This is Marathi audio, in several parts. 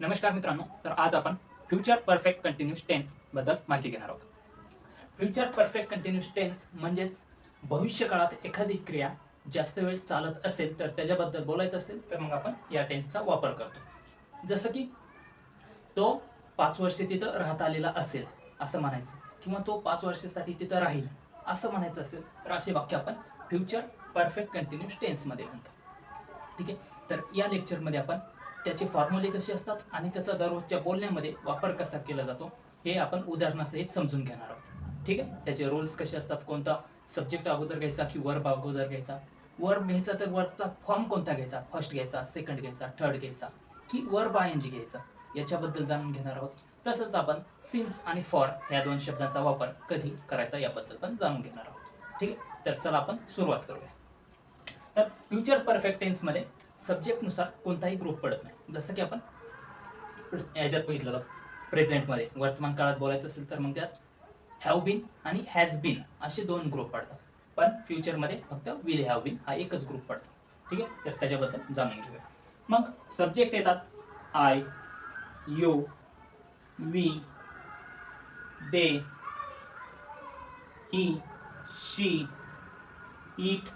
नमस्कार मित्रांनो तर आज आपण फ्युचर परफेक्ट कंटिन्यूस टेन्सबद्दल माहिती घेणार आहोत. फ्युचर परफेक्ट कंटिन्यूस टेन्स म्हणजेच भविष्य काळात एखादी क्रिया जास्त वेळ चालत असेल तर त्याच्याबद्दल बोलायचं असेल तर मग आपण या टेन्सचा वापर करतो. जसं की तो पाच वर्ष तिथं राहत आलेला असेल असं म्हणायचं. किंवा तो पाच वर्षासाठी तिथं राहील असं म्हणायचं असेल तर असे वाक्य आपण फ्युचर परफेक्ट कंटिन्यूस टेन्समध्ये म्हणतो. ठीक आहे? तर या लेक्चरमध्ये आपण त्याचे फॉर्म्युले कसे असतात आणि त्याचा दररोजच्या बोलण्यामध्ये वापर कसा केला जातो हे आपण उदाहरणासहित समजून घेणार आहोत. ठीक आहे? त्याचे रोल्स कसे असतात कोणता सब्जेक्ट अगोदर घ्यायचा की वर्ब अगोदर घ्यायचा? वर्ब घ्यायचा तर वर्बचा फॉर्म कोणता घ्यायचा? फर्स्ट घ्यायचा सेकंड घ्यायचा थर्ड घ्यायचा. की वर्ब आय एन जी घ्यायचा. याच्याबद्दल जाणून घेणार आहोत. तसंच आपण सिन्स आणि फॉर या दोन शब्दांचा वापर कधी करायचा याबद्दल पण जाणून घेणार आहोत. ठीक आहे? तर चला आपण सुरुवात करूया. तर फ्युचर परफेक्ट टेन्समध्ये सब्जेक्टनुसार कोणताही ग्रुप पडत नाही. जसं की आपण याच्यात बघितलेलं प्रेझेंटमध्ये वर्तमान काळात बोलायचं असेल तर मग त्यात हॅव बीन आणि हॅज बीन असे दोन ग्रुप पडतात. पण फ्युचरमध्ये फक्त विल हॅव बीन हा एकच ग्रुप पडतो. ठीक आहे? तर त्याच्याबद्दल जाणून घेऊया. मग सब्जेक्ट येतात I you we they he she it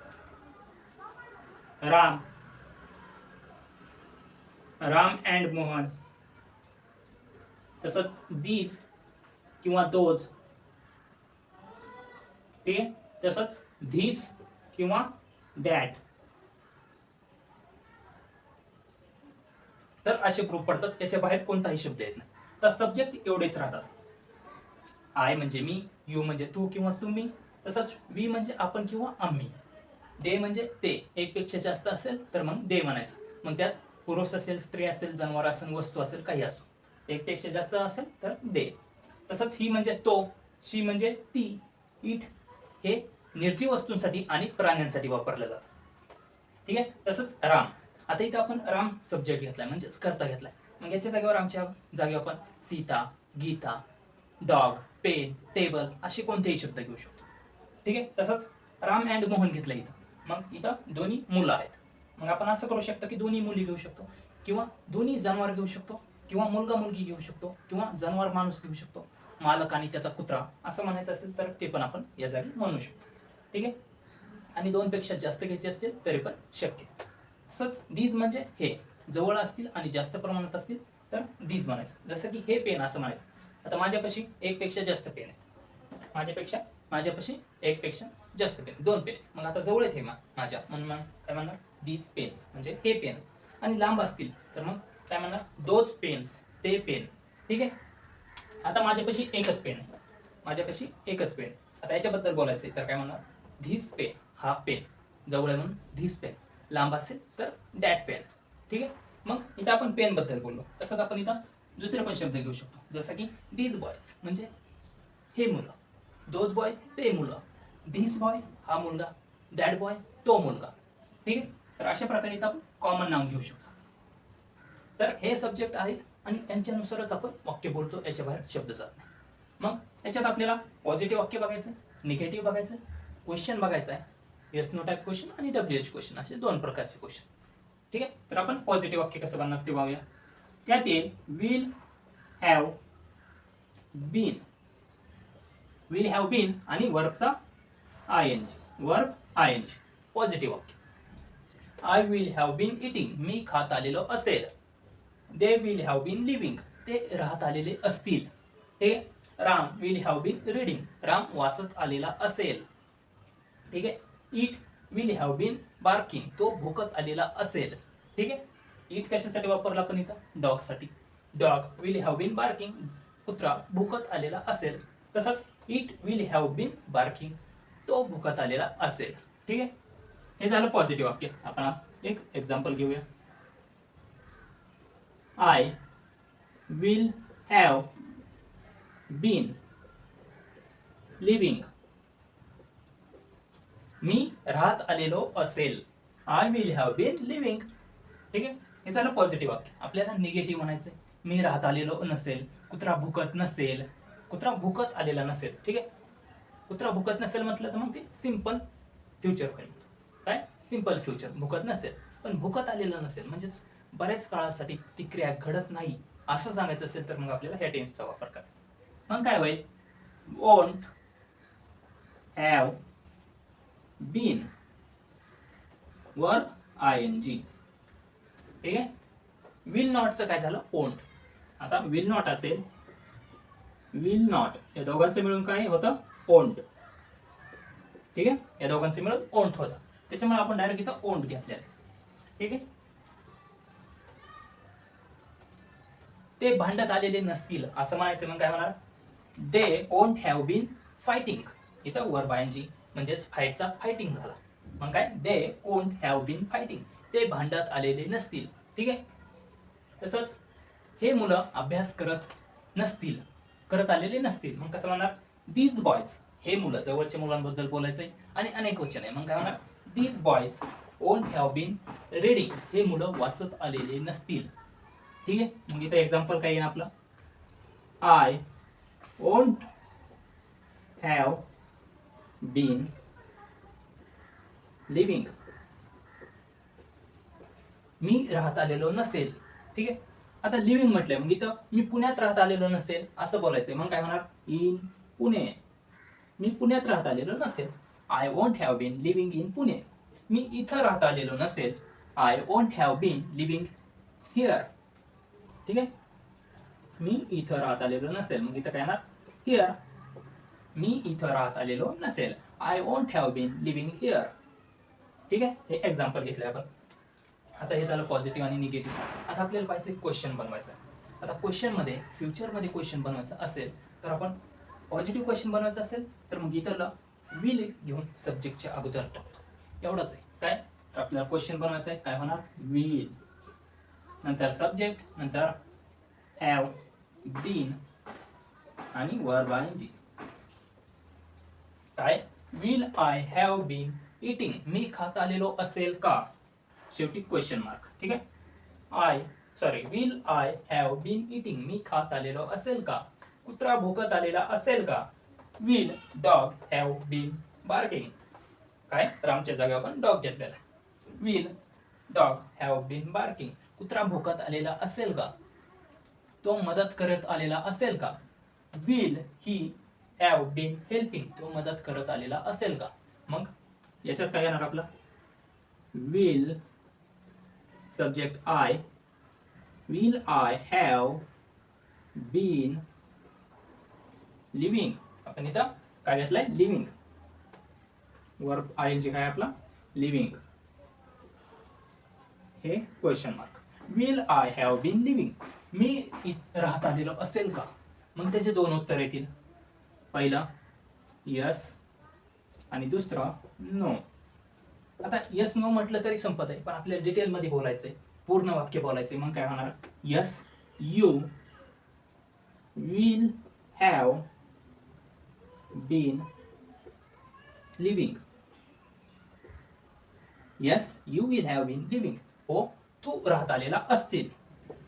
Ram Ram and Mohan. तसंच दीज किंवा दोज ते तसंच धीस किंवा दॅट तर असे ग्रुप पडतात त्याच्या बाहेर कोणताही शब्द येत नाही. तर सब्जेक्ट एवढेच राहतात. आय म्हणजे मी यू म्हणजे तू किंवा तुम्ही तसंच वी म्हणजे आपण किंवा आम्ही. दे म्हणजे ते. एक पेक्षा जास्त असेल तर मग दे म्हणायचं. मग त्यात पुरुष असेल स्त्री असेल जनावर असेल वस्तू असेल काही असो. एकपेक्षा जास्त असेल तर दे. तसंच ही म्हणजे तो शी म्हणजे ती इट हे निर्जीव वस्तूंसाठी आणि प्राण्यांसाठी वापरलं जातं. ठीक आहे? तसंच राम. आता इथं आपण राम सब्जेक्ट घेतलाय म्हणजेच करता घेतलाय. मग याच्या जागेवर आमच्या जागेवर आपण Sita Gita dog pen table असे कोणतेही शब्द घेऊ शकतो. ठीक आहे? तसंच राम अँड मोहन घेतलं इथं. मग इथं दोन्ही मुलं आहेत. मग आपण असं करू शकतो की दोन्ही मुली घेऊ शकतो. किंवा दोन्ही जनावर घेऊ शकतो किंवा मुलगा मुलगी घेऊ शकतो किंवा जनावर माणूस घेऊ शकतो मालक आणि त्याचा कुत्रा असं म्हणायचं असेल तर ते पण आपण या जागी म्हणू शकतो. ठीक आहे? आणि दोन पेक्षा जास्त घ्यायचे असतील तरी पण शक्य. तसंच दीज म्हणजे हे जवळ असतील आणि जास्त प्रमाणात असतील तर दीज म्हणायचं. जसं की हे पेन असं म्हणायचं. आता माझ्यापाशी एक पेक्षा जास्त पेन आहे माझ्यापेक्षा माझ्यापाशी एक पेक्षा जास्त पेन दोन पेन मग आता जवळ आहेत हे माझ्या. म्हणून काय म्हणणार? दीज पेन्स म्हणजे हे पेन आणि लांब असतील तर मग काय म्हणणार? दोज पेन्स ते पेन ठीक आहे? आता माझ्यापाशी एकच पेन आहे. माझ्यापाशी एकच पेन आता याच्याबद्दल बोलायचं आहे तर काय म्हणणार? धीस पेन हा पेन जवळ म्हणून धीस पेन लांब असेल तर डॅट पेन ठीक आहे? मग इथं आपण पेन बद्दल बोललो. तसंच आपण इथं दुसरे पण शब्द घेऊ शकतो. जसं की दीज बॉयज म्हणजे हे मुलं. दोज बॉयज ते मुलं. धीस बॉय हा मुलगा. दॅट बॉय तो मुलगा. ठीक आहे? तर अशा प्रकारे इथं आपण कॉमन नाव घेऊ शकतो. तर हे सब्जेक्ट आहेत आणि यांच्यानुसारच आपण वाक्य बोलतो याच्या बाहेर शब्द जात नाही. मग याच्यात आपल्याला पॉझिटिव्ह वाक्य बघायचं निगेटिव्ह बघायचं क्वेश्चन बघायचं आहे येस नो टाईप क्वेश्चन आणि डब्ल्यू एच क्वेश्चन असे दोन प्रकारचे क्वेश्चन ठीक आहे? तर आपण पॉझिटिव्ह वाक्य कसं बनणार ते पाहूया त्यात येईल will have been will have been आणि वर्बचा I N G verb I N G positive वाक्य. I will have been eating मी खात आलेलो असेल. They will have been living ते राहत आलेले असतील. हे Ram will have been reading Ram वाचत आलेला असेल. ठीक आहे? It will have been barking तो भुकत आलेला असेल. ठीक आहे? इट कशासाठी वापरला पण इथं? डॉगसाठी dog will have been barking कुत्रा भुकत आलेला असेल. तसंच it will have been barking तो भुकत आलेला असेल. ठीक आहे? हे झालं पॉझिटिव्ह वाक्य. आपण एक एक्झाम्पल घेऊया. I will have been living मी राहत आलेलो असेल. I will have been living ठीक आहे? हे झालं पॉझिटिव्ह वाक्य. आपल्याला निगेटिव्ह म्हणायचं मी राहत आलेलो नसेल. कुत्रा भुकत नसेल. कुत्रा भुकत आलेला नसेल. ठीक आहे? कुत्रा भुकत नसेल म्हटलं तर मग ते सिंपल फ्युचर होईल काय? सिंपल फ्युचर भुकत नसेल. पण भुकत आलेलं नसेल. म्हणजेच बऱ्याच काळासाठी ती क्रिया घडत नाही असं सांगायचं असेल तर मग आपल्याला ह्या टेन्सचा वापर करायचा. मग काय होईल? Won't have been verb I N G ठीक आहे? विल नॉटचं काय झालं? ओंट आता विल नॉट असेल. विल नॉट या दोघांचं मिळून काय होतं? ओंट ठीक आहे? या दोघांचं मिळून ओंट होतं. त्याच्यामुळे आपण डायरेक्ट इथं ओंट घेतलेलं आहे. ठीक आहे? ते भांडत आलेले नसतील असं म्हणायचं मग काय होणार? They won't have been fighting इथं वर बायांची म्हणजेच फाईटचा फायटिंग झाला. मग काय? They won't have been fighting ते भांडत आलेले नसतील. ठीक आहे? तसंच हे मुलं अभ्यास करत नसतील करत आलेले नसतील. मग कसं म्हणणार दीज बॉयज हे मुलं जवळच्या मुलांबद्दल बोलायचंय आणि अनेक वचन आहे. मग काय म्हणणार these boys won't have been ready हे मुलं वाचत आलेले नसतील. ठीक आहे? मग इथं एक्झाम्पल काय येईल आपलं? I won't have been living मी राहत आलेलो नसेल. ठीक आहे? आता लिव्हिंग म्हटलंय. मग इथं मी पुण्यात राहत आलेलो नसेल असं बोलायचंय. मग काय होणार? इन पुणे. मी पुण्यात राहत आलेलो नसेल. I won't have been living in Pune मी इथं राहत आलेलो नसेल. I won't have been living here ठीक आहे? मी इथं राहत आलेलो नसेल. मग इथं काय येणार? हिअर मी इथं राहत आलेलो नसेल. I won't have been living here ठीक आहे? हे एक्झाम्पल घेतलं आपण. आता हे झालं पॉझिटिव्ह आणि निगेटिव्ह आता आपल्याला पाहिजे क्वेश्चन बनवायचं. आता क्वेश्चनमध्ये फ्युचरमध्ये क्वेश्चन बनवायचं असेल तर आपण पॉझिटिव्ह क्वेश्चन बनवायचं असेल तर मग इथं विल घेऊन सब्जेक्टच्या अगोदर टाकतो एवढंच आहे. काय? तर आपल्याला क्वेश्चन बनवायचा आहे. काय होणार? विल नंतर सब्जेक्ट नंतर हॅव बीन आणि वर बाय जी काय? Will I have been eating मी खात आलेलो असेल का? शेवटी क्वेश्चन मार्क ठीक आहे? I sorry will I have been eating मी खात आलेलो असेल का? कुत्रा भुकत आलेला असेल का? Will dog have been barking काय? रामच्या जागी आपण डॉग घेतलेला will dog have been barking कुत्रा भोकत आलेला असेल का? तो मदत करत आलेला असेल का? Will he have been helping तो मदत करत आलेला असेल का? मग याच्यात काय येणार आपला? Will subject I will I have been living आपण इथं काय घेतलंय? लिव्हिंग वर आय एन जी काय आपला? लिव्हिंग हे question mark will I have been living मी राहत आलेलो असेल का? मग त्याचे दोन उत्तर येतील. पहिला यस आणि दुसरा नो आता यस नो म्हटलं तरी संपत आहे पण आपल्याला डिटेलमध्ये बोलायचंय. पूर्ण वाक्य बोलायचंय. मग काय होणार? Yes you will have been living yes you will have been living हो तू राहत आलेला असतील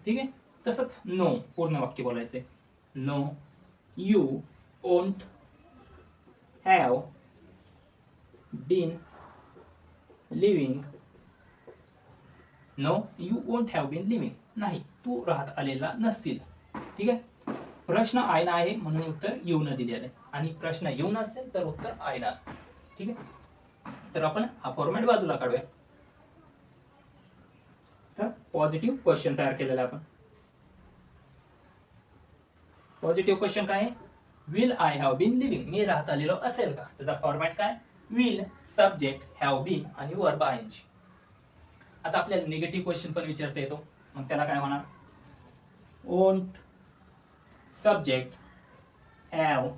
ठीक आहे? तसंच नो पूर्ण वाक्य बोलायचंय. No you won't have been living no you won't have been living नाही तू राहत आलेला नसतील ठीक आहे? प्रश्न आयना आहे म्हणून उत्तर येऊन दिलेलं आहे. आणि प्रश्न येऊन असेल तर उत्तर आयना असते. ठीक आहे? तर आपण हा फॉर्मॅट बाजूला काढूया. तर पॉझिटिव्ह क्वेश्चन तयार केलेला आहे आपण. पॉझिटिव्ह क्वेश्चन काय आहे? Will I have been living मी राहत आलेलो असेल का? त्याचा फॉर्मॅट काय? विल सब्जेक्ट हॅव बीन आणि वर्ब आय आता आपल्याला निगेटिव्ह क्वेश्चन पण विचारता येतो. मग त्याला काय म्हणणार won't subject have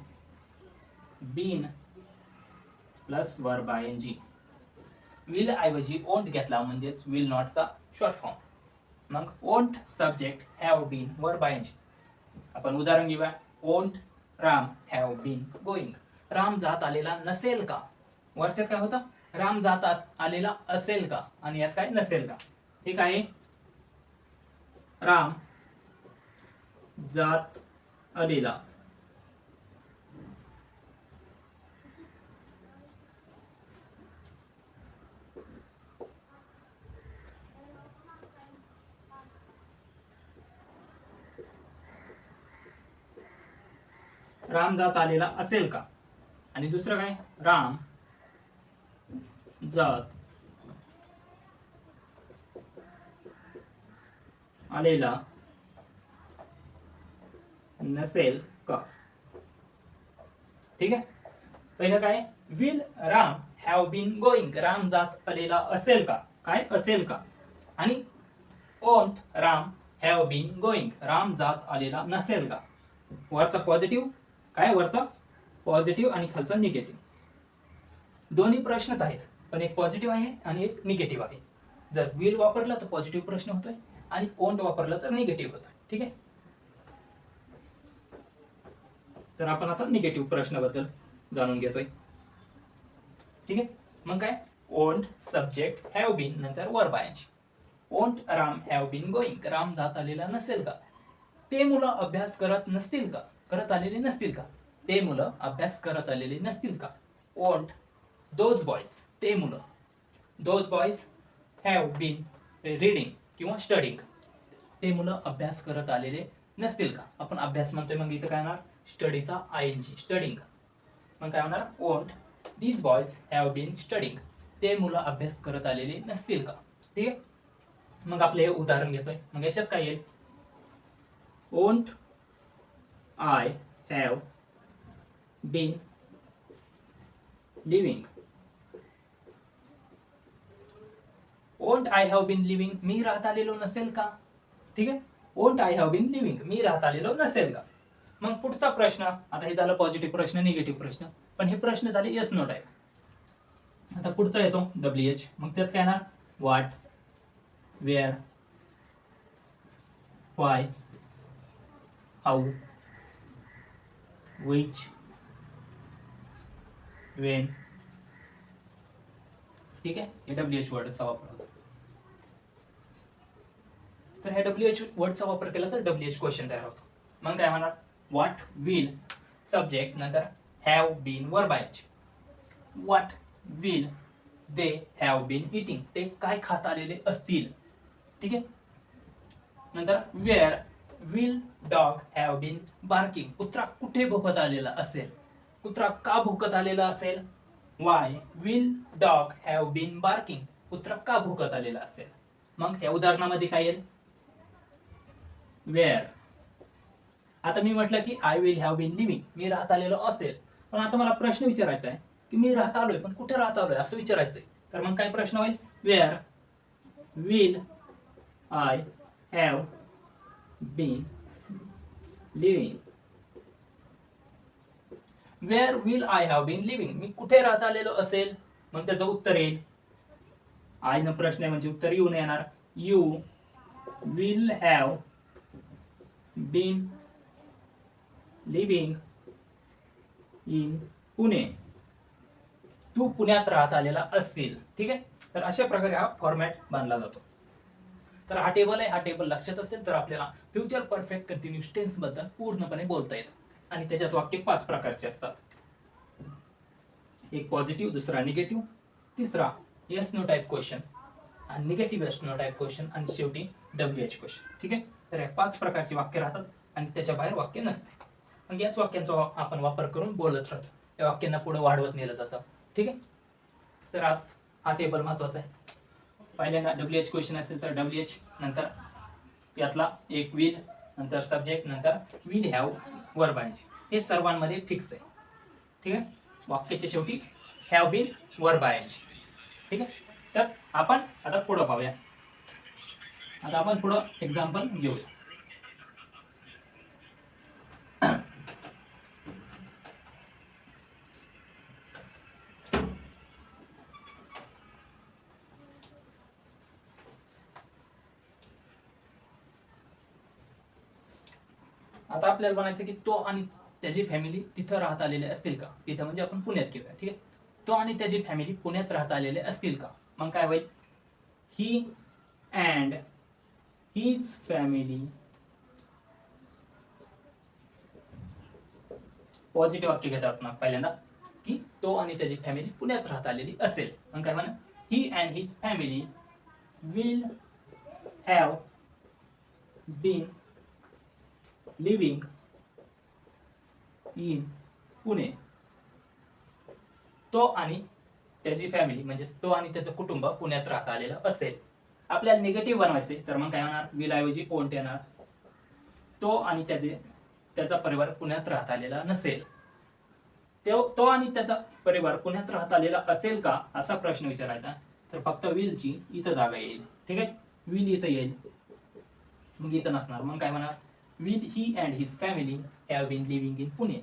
been plus verb I N G will ऐवजी ओंट घेतला म्हणजेच विल नॉटचा शॉर्ट फॉर्म मग won't subject have been verb I N G आपण उदाहरण घेऊया. Won't Ram have been going Ram जात आलेला नसेल का? वरच्यात काय होतं? राम जातात आलेला असेल का? आणि यात काय? नसेल का? ठीक आहे? राम जात अलीला. राम जात आलेला असेल का? आणि दुसरं काय? राम जात आलेला नसेल का? ठीक आहे? पहिलं काय? Will Ram have been going Ram जात आलेला असेल का? काय असेल का? आणि won't Ram have been going Ram जात आलेला नसेल का? वरचा पॉझिटिव्ह काय वरचा? पॉझिटिव्ह आणि खालचा निगेटिव्ह दोन्ही प्रश्नच आहेत पण एक पॉझिटिव्ह आहे आणि एक निगेटिव्ह आहे. जर विल वापरला तर पॉझिटिव्ह प्रश्न होतोय आणि ओंट वापरला तर निगेटिव्ह होतोय. ठीक आहे? तर आपण आता निगेटिव्ह प्रश्नाबद्दल जाणून घेतोय. ठीक आहे? मग काय? ओंट सब्जेक्ट हॅव बीन नंतर वर बायच won't Ram have been going Ram जात आलेला नसेल का? ते मुलं अभ्यास करत नसतील का? करत आलेले नसतील का? ते मुलं अभ्यास करत आलेले नसतील का? ओंट दोज बॉईज ते मुलं. Those boys have been reading किंवा स्टडिंग ते मुलं अभ्यास करत आलेले नसतील का? आपण अभ्यास म्हणतोय मग इथं काय होणार? स्टडीचा आय एन जी स्टडिंग मग काय होणार? Won't these boys have been studying ते मुलं अभ्यास करत आलेले नसतील का? ठीक आहे? मग आपलं हे उदाहरण घेतोय. मग याच्यात काय येईल? Won't I have been living won't I have been living मी राहत आलेलो नसेल का? ठीक आहे? Won't I have been living मी राहत आलेलो नसेल का? मग पुढचा प्रश्न आता हे झालं पॉझिटिव्ह प्रश्न निगेटिव्ह प्रश्न. पण हे प्रश्न झाले येस नो टाईप आता पुढचा येतो डब्ल्यू एच मग त्यात काय ना what where why how which when ठीक आहे? हे डब्ल्यू एच वर्डचा वापर. तर ह्या डब्ल्यू एच वर्डचा वापर केला तर डब्ल्यू एच क्वेश्चन तयार होतो. मग काय म्हणणार व्हॉट विल सब्जेक्ट नंतर हॅव बीन वर बायच what will they have been eating ते काय खात आलेले असतील? ठीक आहे? नंतर where will dog have been barking कुत्रा कुठे भोकत आलेला असेल? कुत्रा का भुकत आलेला असेल? Why will dog have been barking कुत्रा का भोकत आलेला असेल? मग या उदाहरणामध्ये काय येईल? वेअर. आता मी म्हटलं की I will have been living मी राहत आलेलो असेल. पण आता मला प्रश्न विचारायचा आहे की मी राहत आलोय पण कुठे राहत आलोय असं विचारायचंय. तर मग काय प्रश्न होईल? Where will I have been living where will I have been living मी कुठे राहत आलेलो असेल? मग त्याचं उत्तर येईल. आय न प्रश्न आहे म्हणजे उत्तर येऊन येणार. You will have been living in Pune तू पुण्यात राहत आलेला असतील ठीक आहे? तर अशा प्रकारे हा फॉर्मॅट बांधला जातो. तर हा टेबल आहे. हा टेबल लक्षात असेल तर आपल्याला फ्युचर परफेक्ट कंटिन्युअस टेन्सबद्दल पूर्णपणे बोलता येतं. आणि त्याच्यात वाक्य पाच प्रकारचे असतात. एक पॉझिटिव्ह दुसरा निगेटिव्ह तिसरा येस नो टाईप क्वेश्चन आणि निगेटिव्ह येस टाईप क्वेश्चन आणि शेवटी डब्ल्यू एच क्वेश्चन ठीक आहे? तर या पाच प्रकारची वाक्य राहतात आणि त्याच्या बाहेर वाक्य नसते. मग याच वाक्यांचा वा- आपण वापर करून बोलत राहतो. या वाक्यांना पुढे वाढवत नेलं जातं. ठीक आहे? तर आज हा टेबल महत्त्वाचा आहे. पहिल्यांदा डब्ल्यू एच क्वेश्चन असेल तर डब्ल्यू एच नंतर यातला एक विल नंतर सब्जेक्ट नंतर विल हॅव वर बायज हे सर्वांमध्ये फिक्स आहे. ठीक आहे? वाक्याच्या शेवटी हॅव बीन वर बायज ठीक आहे? तर आपण आता पुढं पाहूया. आता आपण पुढं एक्झाम्पल घेऊया. आता आपल्याला म्हणायचं की तो आणि त्याची फॅमिली तिथं राहत आलेले असतील का? तिथं म्हणजे आपण पुण्यात घेऊया ठीक आहे? तो आणि त्याची फॅमिली पुण्यात राहत आलेले असतील का? मग काय होईल? He and his family positive वाक्य घेतात आपण पहिल्यांदा की तो आणि त्याची फॅमिली पुण्यात राहत आलेली असेल. मग काय म्हणा he and his family will have been living in Pune. तो आणि त्याची फॅमिली म्हणजे तो आणि त्याचं कुटुंब पुण्यात राहता आलेलं असेल. आपल्याला निगेटिव्ह बनवायचे तर मग काय होणार? विल ऐवजी येणार तो आणि त्याचे त्याचा परिवार पुण्यात राहत आलेला नसेल. तो तो आणि त्याचा परिवार पुण्यात राहत आलेला असेल का? असा प्रश्न विचारायचा. तर फक्त विलची इथं जागा येईल. ठीक आहे? विल इथं येईल. मग इथं नसणार. मग काय म्हणणार will he and his family have been living in Pune?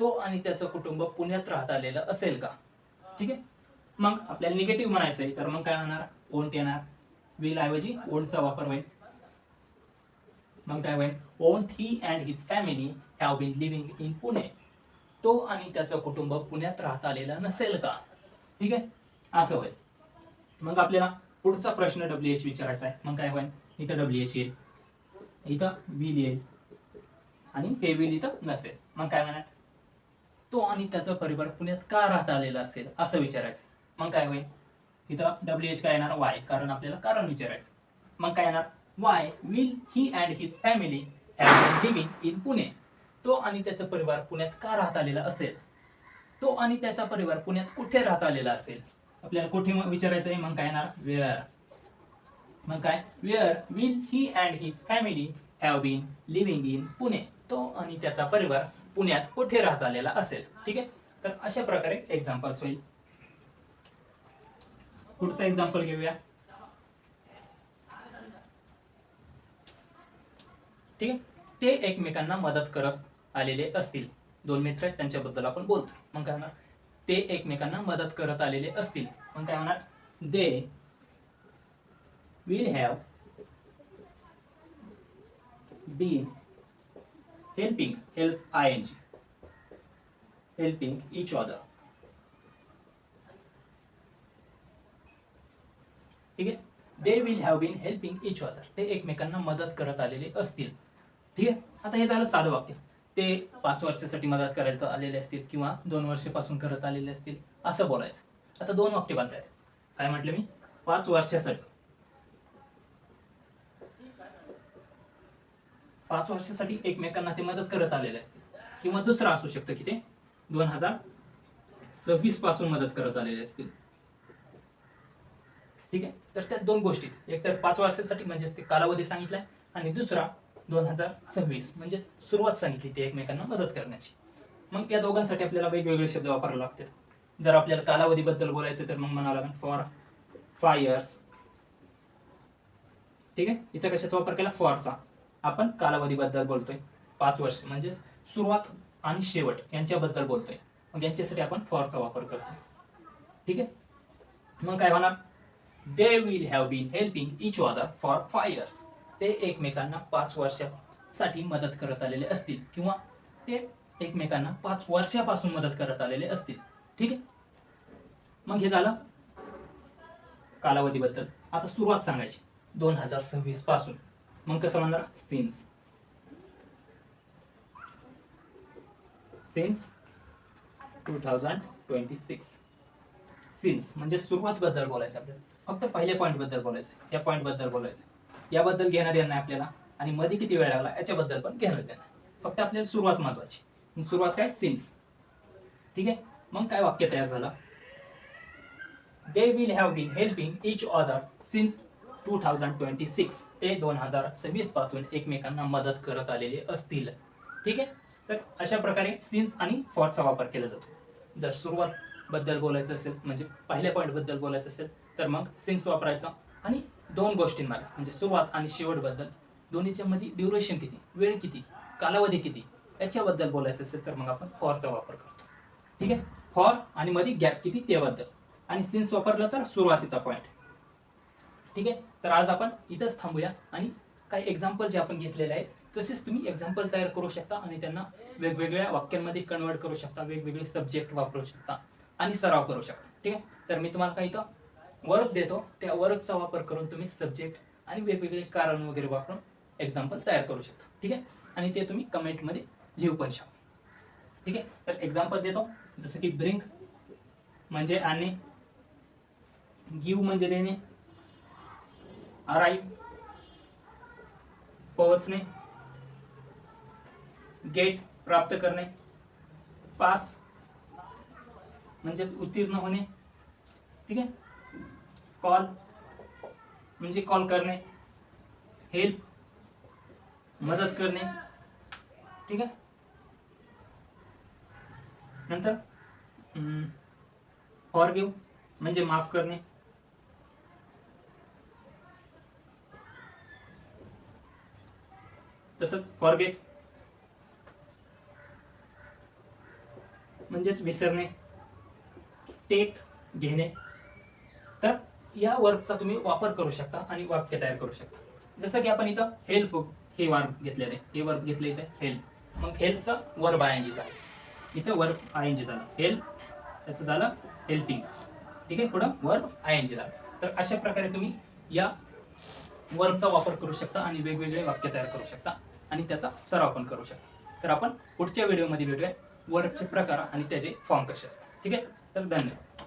तो आणि त्याचं कुटुंब पुण्यात राहत आलेलं असेल का? ठीक आहे? मग आपल्याला निगेटिव्ह म्हणायचंय तर मग काय होणार? ओंट येणार. विल ऐवजी ओंटचा वापर होईल. मग काय होईल? Won't he and his family have been living in Pune तो आणि त्याचं कुटुंब पुण्यात राहत आलेलं नसेल का? ठीक आहे? असं होईल. मग आपल्याला पुढचा प्रश्न डब्ल्यू एच विचारायचा आहे मग काय होईल? इथं डब्ल्यू एच येईल. इथं विल येईल. आणि हे विल इथं नसेल. मग काय म्हणाल तो आणि त्याचा परिवार पुण्यात का राहता आलेला असेल असं विचारायचं. मग काय होईल? इथं डब्ल्यू एच काय येणार? वाय कारण आपल्याला कारण विचारायचं. मग काय येणार? Why will he and his family have living in Pune तो आणि त्याचा परिवार पुण्यात का राहत आलेला असेल? तो आणि त्याचा परिवार पुण्यात कुठे राहत आलेला असेल? आपल्याला कुठे विचारायचं आहे? मग काय येणार? वेअर मग काय? Where will he and his family have been living in Pune तो आणि त्याचा परिवार पुण्यात कुठे राहत आलेला असेल. ठीक आहे? तर अशा प्रकारे एक्झाम्पल्स होईल. पुढचा एक्झाम्पल घेऊया. ठीक आहे? ते एकमेकांना मदत करत आलेले असतील. दोन मित्र आहेत त्यांच्याबद्दल आपण बोलतो. मग काय होणार? ते एकमेकांना मदत करत आलेले असतील. मग काय होणार? They will have been helping help I N G helping each ठीक आहे? They will have been helping each other ते एकमेकांना मदत करत आलेले असतील. ठीक आहे? आता हे झालं साधं वाक्य. ते पाच वर्षासाठी मदत करायला आलेले असतील किंवा दोन वर्षापासून करत आलेले असतील असं बोलायचं. आता दोन वाक्य बांधतायत. काय म्हटलं मी? पाच वर्षासाठी. पाच वर्षासाठी एकमेकांना ते मदत करत आलेले असतील. किंवा दुसरं असू शकतं की ते दोन हजार सव्वीसपासून मदत करत आलेले असतील. ठीक आहे? तर त्या दोन गोष्टी. आहेत. एक तर पाच वर्षासाठी म्हणजेच ते कालावधी सांगितलाय आणि दुसरा दोन हजार सव्वीस. म्हणजे सुरुवात सांगितली ते एकमेकांना मदत करण्याची. मग या दोघांसाठी आपल्याला वेगवेगळे शब्द वापरावे लागतात. जर आपल्याला कालावधीबद्दल बोलायचं तर मग म्हणावं लागेल फॉर फाय इयर्स ठीक आहे? इथं कशाचा वापर केला? फॉरचा आपण कालावधीबद्दल बोलतोय. पाच वर्ष म्हणजे सुरुवात आणि शेवट यांच्याबद्दल बोलतोय. मग यांच्यासाठी आपण फॉरचा वापर करतोय. ठीक आहे? मग काय होणार? They will have been helping each other for five years ते एकमेकांना पाच वर्षासाठी मदत करत आलेले असतील किंवा ते एकमेकांना पाच वर्षापासून मदत करत आलेले असतील. ठीक आहे? मग हे झालं कालावधीबद्दल. आता सुरुवात सांगायची. दोन हजार सव्वीसपासून. मग कसं म्हणणार? Since since two thousand twenty six since म्हणजे सुरुवात बद्दल बोलायचं आपल्याला. फक्त पहिल्या पॉईंटबद्दल बोलायचं. या पॉईंटबद्दल बोलायचं. याबद्दल घेण्यात येणार आपल्याला. आणि मध्ये किती वेळ लागला याच्याबद्दल पण घेणार येणार फक्त आपल्याला सुरुवात महत्वाची. सुरुवात काय? सिन्स ठीक आहे? मग काय वाक्य तयार झालं? They will have been helping each other since two thousand twenty six ते दोन हजार सव्वीसपासून एकमेकांना मदत करत आलेले असतील. ठीक आहे? तर अशा प्रकारे सिन्स आणि फॉरचा वापर केला जातो. जर सुरुवात बद्दल बोलायचं असेल म्हणजे पहिल्या पॉईंटबद्दल बोलायचं असेल तर मग सिन्स वापरायचा आणि दोन गोष्टींमध्ये म्हणजे सुरुवात आणि शेवटबद्दल दोन्हीच्या मध्ये ड्युरेशन किती वेळ किती कालावधी किती याच्याबद्दल बोलायचं असेल तर मग आपण फॉरचा वापर करतो. ठीक आहे? फॉर आणि मध्ये गॅप किती त्याबद्दल. आणि सिन्स वापरलं तर सुरुवातीचा पॉईंट ठीक आहे? तर आज आपण इथंच थांबूया आणि काही एक्झाम्पल जे आपण घेतलेले आहेत तसेच तुम्ही एक्झाम्पल तयार करू शकता आणि त्यांना वेगवेगळ्या वाक्यांमध्ये कन्वर्ट करू शकता वेगवेगळे सब्जेक्ट वापरू शकता आणि सराव करू शकता. ठीक आहे? तर मी तुम्हाला काही इथं वर्क देतो. त्या वर्कचा वापर करून तुम्ही सब्जेक्ट आणि वेगवेगळे कारण वगैरे वापरून एक्झाम्पल तयार करू शकता. ठीक आहे? आणि ते तुम्ही कमेंटमध्ये लिहू पण शकता. ठीक आहे? तर एक्झाम्पल देतो. जसं की ब्रिंक म्हणजे आणि गिव म्हणजे देणे अराईव पोहोचणे गेट प्राप्त करणे पास म्हणजेच उत्तीर्ण होणे ठीक आहे? कॉल म्हणजे कॉल करणे हेल्प मदत करणे ठीक आहे? नंतर फॉरगिव म्हणजे माफ करणे तसंच फॉरगेट म्हणजेच विसरणे. टेक घेणे. तर या वर्बचा तुम्ही वापर करू शकता आणि वाक्य तयार करू शकता. जसं की आपण इथं हेल्प हे वर्ब घेतलेलं. आहे हे वर्ब घेतले इथे हेल्प मग हेल्पचं वर्ब आय एन जी झालं. इथं वर्ब आय एन जी झालं. हेल्प त्याचं झालं हेल्पिंग ठीक आहे? पुढं वर्ब आय एन जी झालं. तर अशा प्रकारे तुम्ही या वर्कचा वापर करू शकता आणि वेगवेगळे वाक्य तयार करू शकता आणि त्याचा सराव पण करू शकता. तर आपण पुढच्या व्हिडिओमध्ये भेटूया. वर्कचे प्रकार आणि त्याचे फॉर्म कसे असतात. ठीक आहे? तर धन्यवाद.